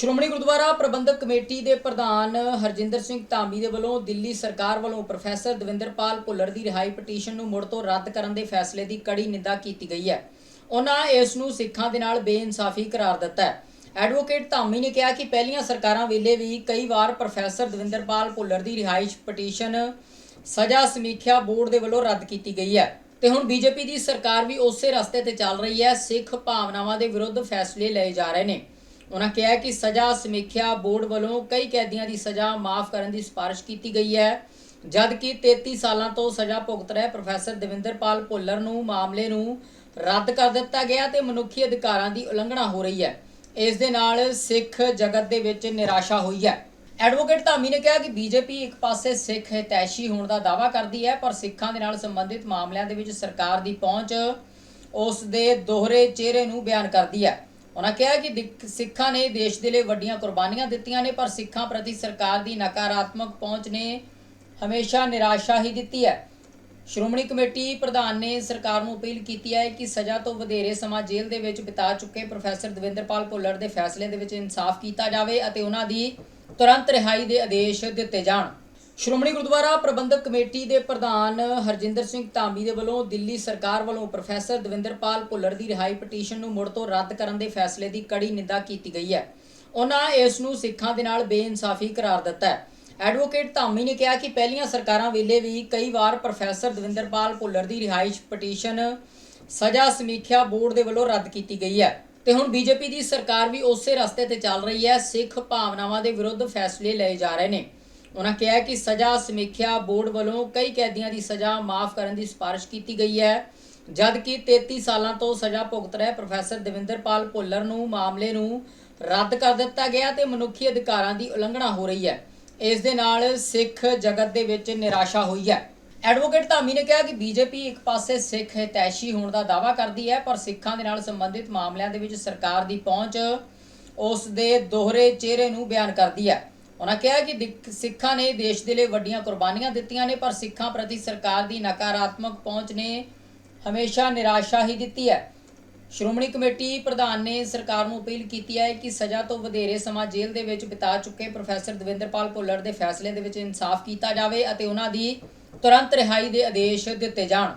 ਸ਼੍ਰੋਮਣੀ ਗੁਰਦੁਆਰਾ ਪ੍ਰਬੰਧਕ committee ਦੇ ਪ੍ਰਧਾਨ ਹਰਜਿੰਦਰ ਸਿੰਘ ਧਾਮੀ ਦੇ ਵੱਲੋਂ ਦਿੱਲੀ ਸਰਕਾਰ ਵੱਲੋਂ ਪ੍ਰੋਫੈਸਰ ਦਵਿੰਦਰਪਾਲ ਭੁੱਲਰ ਦੀ ਰਿਹਾਈ ਪਟੀਸ਼ਨ ਨੂੰ ਮੁੜ ਤੋਂ ਰੱਦ ਕਰਨ ਦੇ ਫੈਸਲੇ ਦੀ ਕੜੀ ਨਿੰਦਾ ਕੀਤੀ ਗਈ ਹੈ। ਉਹਨਾਂ ਇਸ ਨੂੰ ਸਿੱਖਾਂ ਦੇ ਨਾਲ ਬੇਇਨਸਾਫੀ ਕਰਾਰ ਦਿੱਤਾ ਹੈ। ਐਡਵੋਕੇਟ ਧਾਮੀ ਨੇ ਕਿਹਾ ਕਿ ਪਹਿਲੀਆਂ ਸਰਕਾਰਾਂ ਵੇਲੇ ਵੀ ਕਈ ਵਾਰ ਪ੍ਰੋਫੈਸਰ ਦਵਿੰਦਰਪਾਲ ਭੁੱਲਰ ਦੀ ਰਿਹਾਇਸ਼ ਪਟੀਸ਼ਨ ਸਜ਼ਾ ਸਮੀਖਿਆ ਬੋਰਡ ਦੇ ਵੱਲੋਂ ਰੱਦ ਕੀਤੀ ਗਈ ਹੈ ਤੇ ਹੁਣ ਬੀਜੇਪੀ ਦੀ ਸਰਕਾਰ ਵੀ ਉਸੇ ਰਸਤੇ ਤੇ ਚੱਲ ਰਹੀ ਹੈ। ਸਿੱਖ ਭਾਵਨਾਵਾਂ ਦੇ ਵਿਰੁੱਧ ਫੈਸਲੇ ਲਏ ਜਾ ਰਹੇ ਨੇ। ਉਹਨਾਂ ਕਿਹਾ ਕਿ ਸਜ਼ਾ ਸਮੀਖਿਆ ਬੋਰਡ ਵੱਲੋਂ ਕਈ ਕੈਦੀਆਂ ਦੀ ਸਜ਼ਾ ਮਾਫ ਕਰਨ ਦੀ ਸਿਫਾਰਿਸ਼ ਕੀਤੀ ਗਈ ਹੈ, ਜਦਕਿ 33 ਸਾਲਾਂ ਤੋਂ ਸਜ਼ਾ ਭੁਗਤ ਰਹੇ ਪ੍ਰੋਫੈਸਰ ਦਵਿੰਦਰਪਾਲ ਭੁੱਲਰ ਨੂੰ ਮਾਮਲੇ ਨੂੰ ਰੱਦ ਕਰ ਦਿੱਤਾ ਗਿਆ ਤੇ ਮਨੁੱਖੀ ਅਧਿਕਾਰਾਂ ਦੀ ਉਲੰਘਣਾ ਹੋ ਰਹੀ ਹੈ। ਇਸ ਦੇ ਨਾਲ ਸਿੱਖ ਜਗਤ ਦੇ ਵਿੱਚ ਨਿਰਾਸ਼ਾ ਹੋਈ ਹੈ। ਐਡਵੋਕੇਟ ਧਾਮੀ ਨੇ ਕਿਹਾ ਕਿ ਬੀਜੇਪੀ ਇੱਕ ਪਾਸੇ ਸਿੱਖ ਹਿਤੈਸ਼ੀ ਹੋਣ ਦਾ ਦਾਅਵਾ ਕਰਦੀ ਹੈ, ਪਰ ਸਿੱਖਾਂ ਦੇ ਨਾਲ ਸੰਬੰਧਿਤ ਮਾਮਲਿਆਂ ਦੇ ਵਿੱਚ ਸਰਕਾਰ ਦੀ ਪਹੁੰਚ ਉਸ ਦੇ ਦੋਹਰੇ ਚਿਹਰੇ ਨੂੰ ਬਿਆਨ ਕਰਦੀ ਹੈ। ਉਹਨਾਂ ਕਿਹਾ ਕਿ ਦਿਕ- ਸਿੱਖਾਂ ਨੇ ਦੇਸ਼ ਦੇ ਲਈ ਵੱਡੀਆਂ ਕੁਰਬਾਨੀਆਂ ਦਿੱਤੀਆਂ ਨੇ, ਪਰ ਸਿੱਖਾਂ ਪ੍ਰਤੀ ਸਰਕਾਰ ਦੀ ਨਕਾਰਾਤਮਕ ਪਹੁੰਚ ਨੇ ਹਮੇਸ਼ਾ ਨਿਰਾਸ਼ਾ ਹੀ ਦਿੱਤੀ ਹੈ। ਸ਼੍ਰੋਮਣੀ ਕਮੇਟੀ ਪ੍ਰਧਾਨ ਨੇ ਸਰਕਾਰ ਨੂੰ ਅਪੀਲ ਕੀਤੀ ਹੈ ਕਿ ਸਜ਼ਾ ਤੋਂ ਵਧੇਰੇ ਸਮਾਂ ਜੇਲ੍ਹ ਦੇ ਵਿੱਚ ਬਿਤਾ ਚੁੱਕੇ ਪ੍ਰੋਫੈਸਰ ਦਵਿੰਦਰਪਾਲ ਭੁੱਲਰ ਦੇ ਫੈਸਲੇ ਦੇ ਵਿੱਚ ਇਨਸਾਫ ਕੀਤਾ ਜਾਵੇ ਅਤੇ ਉਹਨਾਂ ਦੀ ਤੁਰੰਤ ਰਿਹਾਈ ਦੇ ਆਦੇਸ਼ ਦਿੱਤੇ ਜਾਣ। ਸ਼੍ਰੋਮਣੀ ਗੁਰਦੁਆਰਾ ਪ੍ਰਬੰਧਕ ਕਮੇਟੀ ਦੇ ਪ੍ਰਧਾਨ ਹਰਜਿੰਦਰ ਸਿੰਘ ਧਾਮੀ ਦੇ ਵੱਲੋਂ ਦਿੱਲੀ ਸਰਕਾਰ ਵੱਲੋਂ ਪ੍ਰੋਫੈਸਰ ਦਵਿੰਦਰਪਾਲ ਭੁੱਲਰ ਦੀ ਰਿਹਾਈ ਪਟੀਸ਼ਨ ਨੂੰ ਮੁੜ ਤੋਂ ਰੱਦ ਕਰਨ ਦੇ ਫੈਸਲੇ ਦੀ ਕੜੀ ਨਿੰਦਾ ਕੀਤੀ ਗਈ ਹੈ। ਉਹਨਾਂ ਇਸ ਨੂੰ ਸਿੱਖਾਂ ਦੇ ਨਾਲ ਬੇਇਨਸਾਫੀ ਕਰਾਰ ਦਿੱਤਾ ਹੈ। ਐਡਵੋਕੇਟ ਧਾਮੀ ਨੇ ਕਿਹਾ ਕਿ ਪਹਿਲੀਆਂ ਸਰਕਾਰਾਂ ਵੇਲੇ ਵੀ ਕਈ ਵਾਰ ਪ੍ਰੋਫੈਸਰ ਦਵਿੰਦਰਪਾਲ ਭੁੱਲਰ ਦੀ ਰਿਹਾਇਸ਼ ਪਟੀਸ਼ਨ ਸਜ਼ਾ ਸਮੀਖਿਆ ਬੋਰਡ ਦੇ ਵੱਲੋਂ ਰੱਦ ਕੀਤੀ ਗਈ ਹੈ। ਤੇ ਹੁਣ ਬੀਜੇਪੀ ਦੀ ਸਰਕਾਰ ਵੀ ਉਸੇ ਰਸਤੇ ਤੇ ਚੱਲ ਰਹੀ ਹੈ। ਸਿੱਖ ਭਾਵਨਾਵਾਂ ਦੇ ਵਿਰੁੱਧ ਫੈਸਲੇ ਲਏ ਜਾ ਰਹੇ ਨੇ। ਉਹਨਾਂ ਕਿਹਾ ਕਿ ਸਜ਼ਾ ਸਮੀਖਿਆ ਬੋਰਡ ਵੱਲੋਂ ਕਈ ਕੈਦੀਆਂ ਦੀ ਸਜ਼ਾ ਮਾਫ ਕਰਨ ਦੀ ਸਿਫਾਰਿਸ਼ ਕੀਤੀ ਗਈ ਹੈ, ਜਦਕਿ 33 ਸਾਲਾਂ ਤੋਂ ਸਜ਼ਾ ਭੁਗਤ ਰਹੇ ਪ੍ਰੋਫੈਸਰ ਦਵਿੰਦਰਪਾਲ ਭੁੱਲਰ ਨੂੰ ਮਾਮਲੇ ਨੂੰ ਰੱਦ ਕਰ ਦਿੱਤਾ ਗਿਆ ਤੇ ਮਨੁੱਖੀ ਅਧਿਕਾਰਾਂ ਦੀ ਉਲੰਘਣਾ ਹੋ ਰਹੀ ਹੈ। ਇਸ ਦੇ ਨਾਲ ਸਿੱਖ ਜਗਤ ਦੇ ਵਿੱਚ ਨਿਰਾਸ਼ਾ ਹੋਈ ਹੈ। ਐਡਵੋਕੇਟ ਧਾਮੀ ਨੇ ਕਿਹਾ ਕਿ ਬੀਜੇਪੀ ਇੱਕ ਪਾਸੇ ਸਿੱਖ ਹਿਤੈਸ਼ੀ ਹੋਣ ਦਾ ਦਾਅਵਾ ਕਰਦੀ ਹੈ, ਪਰ ਸਿੱਖਾਂ ਦੇ ਨਾਲ ਸੰਬੰਧਿਤ ਮਾਮਲਿਆਂ ਦੇ ਵਿੱਚ ਸਰਕਾਰ ਦੀ ਪਹੁੰਚ ਉਸ ਦੇ ਦੋਹਰੇ ਚਿਹਰੇ ਨੂੰ ਬਿਆਨ ਕਰਦੀ ਹੈ। ਉਹਨਾਂ ਕਿਹਾ ਕਿ ਦਿਕ- ਸਿੱਖਾਂ ਨੇ ਦੇਸ਼ ਦੇ ਲਈ ਵੱਡੀਆਂ ਕੁਰਬਾਨੀਆਂ ਦਿੱਤੀਆਂ ਨੇ, ਪਰ ਸਿੱਖਾਂ ਪ੍ਰਤੀ ਸਰਕਾਰ ਦੀ ਨਕਾਰਾਤਮਕ ਪਹੁੰਚ ਨੇ ਹਮੇਸ਼ਾ ਨਿਰਾਸ਼ਾ ਹੀ ਦਿੱਤੀ ਹੈ। ਸ਼੍ਰੋਮਣੀ ਕਮੇਟੀ ਪ੍ਰਧਾਨ ਨੇ ਸਰਕਾਰ ਨੂੰ ਅਪੀਲ ਕੀਤੀ ਹੈ ਕਿ ਸਜ਼ਾ ਤੋਂ ਵਧੇਰੇ ਸਮਾਂ ਜੇਲ੍ਹ ਦੇ ਵਿੱਚ ਬਿਤਾ ਚੁੱਕੇ ਪ੍ਰੋਫੈਸਰ ਦਵਿੰਦਰਪਾਲ ਭੁੱਲਰ ਦੇ ਫੈਸਲੇ ਦੇ ਵਿੱਚ ਇਨਸਾਫ ਕੀਤਾ ਜਾਵੇ ਅਤੇ ਉਹਨਾਂ ਦੀ ਤੁਰੰਤ ਰਿਹਾਈ ਦੇ ਆਦੇਸ਼ ਦਿੱਤੇ ਜਾਣ।